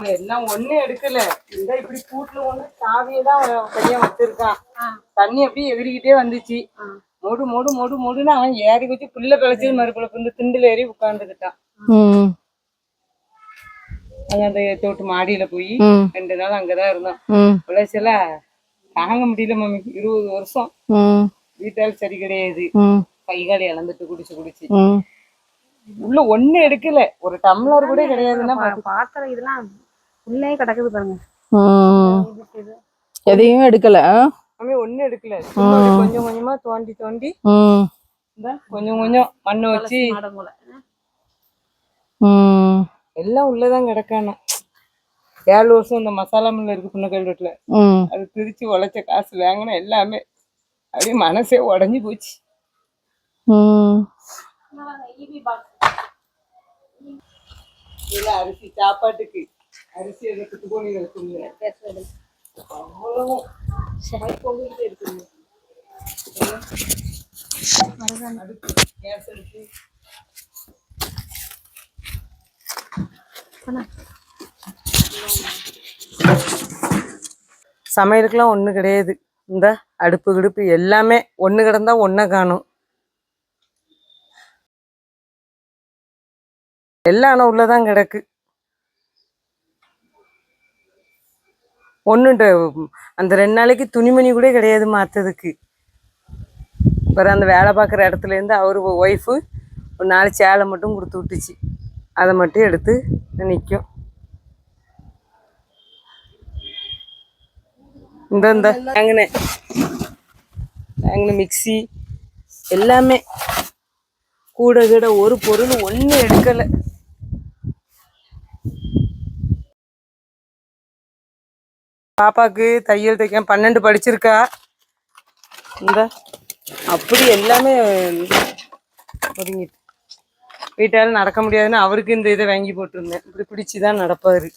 எல்லாம் ஒண்ணும் எடுக்கல. இந்த இப்படி கூட்டுல ஒண்ணு சாவியை தான் பையன் வச்சிருக்கான். தண்ணி அப்படியே எகிரிக்கிட்டே வந்துச்சு. மொடு மொடு மொடு மொடுன்னு அவன் ஏறி வச்சு புல்ல கழிச்சு மறுபுல இந்த திண்டுல ஏறி அங்க அந்த தோட்டு மாடியில போய் ரெண்டு நாள் அங்கதான் இருந்தோம் ம். உழைச்சல தாங்க முடியல மம்மி. இருபது வருஷம். ம். வீட்டால் சரி கிடையாது. ம். கை கால் இழந்துட்டு குடிச்சு குடிச்சு. ம். உள்ள ஒண்ணு எடுக்கல. ஒரு டம்ளர் கூட கிடையாதுன்னா பாத்திரம் இதெல்லாம் உள்ளே கிடக்குது பாருங்க. எதையும் எடுக்கல ஒண்ணு எடுக்கல. கொஞ்சம் கொஞ்சமா தோண்டி தோண்டி. ம். இந்த கொஞ்சம் கொஞ்சம் மண்ணை வச்சு. மாடம் போல. ம். எல்லாம் உள்ளதான் கிடக்கானா ஏழு வருஷம் இந்த மசாலா மில்ல இருக்கு புண்ணக்கல் ரோட்ல. ம். அது பிரிச்சு உழைச்ச காசு வாங்கின எல்லாமே அப்படியே மனசே உடஞ்சி போச்சு. அரிசி சாப்பாட்டுக்கு. அரிசி அதை குத்து போனி இருக்குங்க அவ்வளவும் சுமை பொங்கிட்டு இருக்குங்க. அடுப்பு கேஸ் அடுப்பு சமையலுக்குலாம் ஒன்றும் கிடையாது. இந்த அடுப்பு கிடுப்பு எல்லாமே ஒன்று கிடந்தா ஒன்றை காணும். எல்லாம் ஆனால் உள்ளதான் கிடக்கு. ஒன்றுட்ட அந்த ரெண்டு நாளைக்கு துணிமணி கூட கிடையாது மாற்றதுக்கு அப்புறம் அந்த வேலை பார்க்குற இடத்துலேருந்து அவர் ஒய்ஃபு ஒரு நாலு சேலை மட்டும் கொடுத்து விட்டுச்சு. அதை மட்டும் எடுத்து நிற்கும். இந்த இந்த வாங்கினேன் வாங்கின மிக்ஸி எல்லாமே. கூட கூட ஒரு பொருள் ஒன்றும் எடுக்கலை. பாப்பாக்கு தையல் தைக்க பன்னெண்டு படிச்சிருக்கா. இந்த அப்படி எல்லாமே ஒதுங்கிட்டு. வீட்டால் நடக்க முடியாதுன்னு அவருக்கு இந்த இதை வாங்கி போட்டிருந்தேன். இப்படி பிடிச்சி தான் நடப்பாரு.